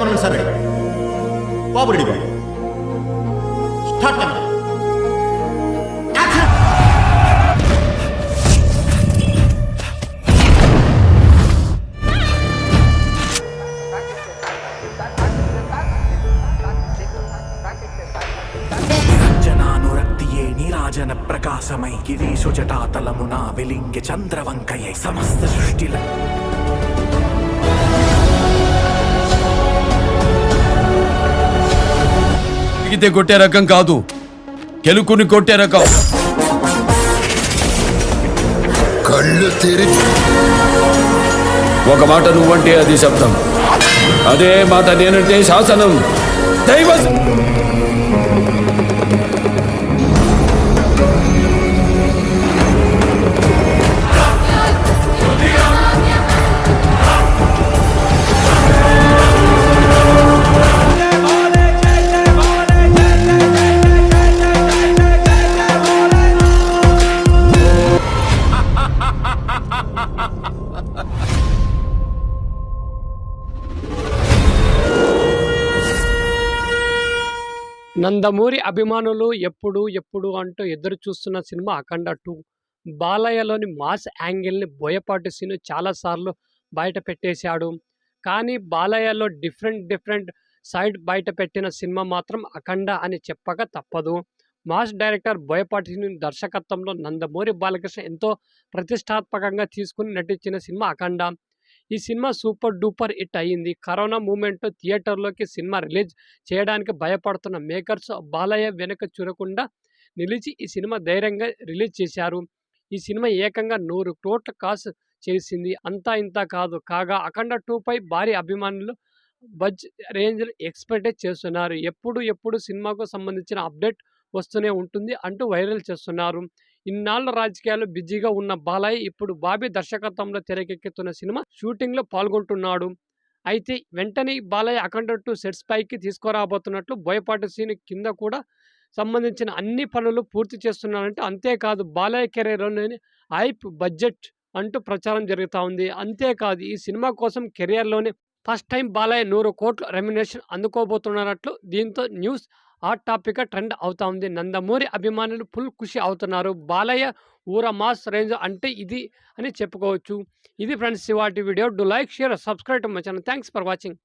Cameramen sir ready బాబు ready బాబు start camera action జనానురక్తియే నీరాజన ప్రకాశమై Girishu జటాతలమున వెలింగె చంద్రవంకయై సమస్త సృష్టిల ఎగితే కొట్టే రకం కాదు. కెలుకుని కొట్టే రకం. కళ్ళు తెరిచి ఒక మాట నువ్వంటే అది శబ్దం. అదే మాట నేనంటే శాసనం. దైవ నందమూరి అభిమానులు ఎప్పుడు ఎప్పుడు అంటూ ఎదురు చూస్తున్న సినిమా అఖండ టూ. బాలయ్యలోని మాస్ యాంగిల్ని బోయపాటి సీను చాలాసార్లు బయట పెట్టేశాడు. కానీ బాలయ్యలో డిఫరెంట్ డిఫరెంట్ సైడ్ బయట పెట్టిన సినిమా మాత్రం అఖండ అని చెప్పక తప్పదు. మాస్ డైరెక్టర్ బోయపాటి సీను దర్శకత్వంలో నందమూరి బాలకృష్ణ ఎంతో ప్రతిష్టాత్మకంగా తీసుకుని నటించిన సినిమా అఖండ. ఈ సినిమా సూపర్ డూపర్ హిట్ అయ్యింది. కరోనా మూమెంట్ థియేటర్లోకి సినిమా రిలీజ్ చేయడానికి భయపడుతున్న మేకర్స్ బాలయ్య వెనుక చూరకుండా నిలిచి ఈ సినిమా ధైర్యంగా రిలీజ్ చేశారు. ఈ సినిమా ఏకంగా నూరు కోట్ల కాసు చేసింది. అంతా ఇంత కాదు. కాగా అఖండ టూ పై భారీ అభిమానులు బజ్ రేంజ్ ఎక్స్పెక్ట్ చేస్తున్నారు. ఎప్పుడు ఎప్పుడు సినిమాకు సంబంధించిన అప్డేట్ వస్తూనే ఉంటుంది అంటూ వైరల్ చేస్తున్నారు. ఇన్నాళ్ళ రాజకీయాలు బిజీగా ఉన్న బాలయ్య ఇప్పుడు బాబీ దర్శకత్వంలో తెరకెక్కుతున్న సినిమా షూటింగ్లో పాల్గొంటున్నాడు. అయితే వెంటనే బాలయ్య అఖండ టూ సెట్స్ పైకి తీసుకురాబోతున్నట్లు బోయపాటి సీన్ కింద కూడా సంబంధించిన అన్ని పనులు పూర్తి చేస్తున్నారంటే అంతేకాదు బాలయ్య కెరీర్లోని హైప్ బడ్జెట్ అంటూ ప్రచారం జరుగుతూ ఉంది. అంతేకాదు ఈ సినిమా కోసం కెరియర్లోనే ఫస్ట్ టైం బాలయ్య నూరు కోట్లు రెమ్యునేషన్ అందుకోబోతున్నట్లు దీంతో న్యూస్ హాట్ టాపిక్గా ట్రెండ్ అవుతా ఉంది. నందమూరి అభిమానులు ఫుల్ ఖుషి అవుతున్నారు. బాలయ్య ఊర మాస్ రేంజ్ అంటే ఇది అని చెప్పుకోవచ్చు. ఇది ఫ్రెండ్స్ ఇవాటి video. Do like share subscribe to my channel thanks for watching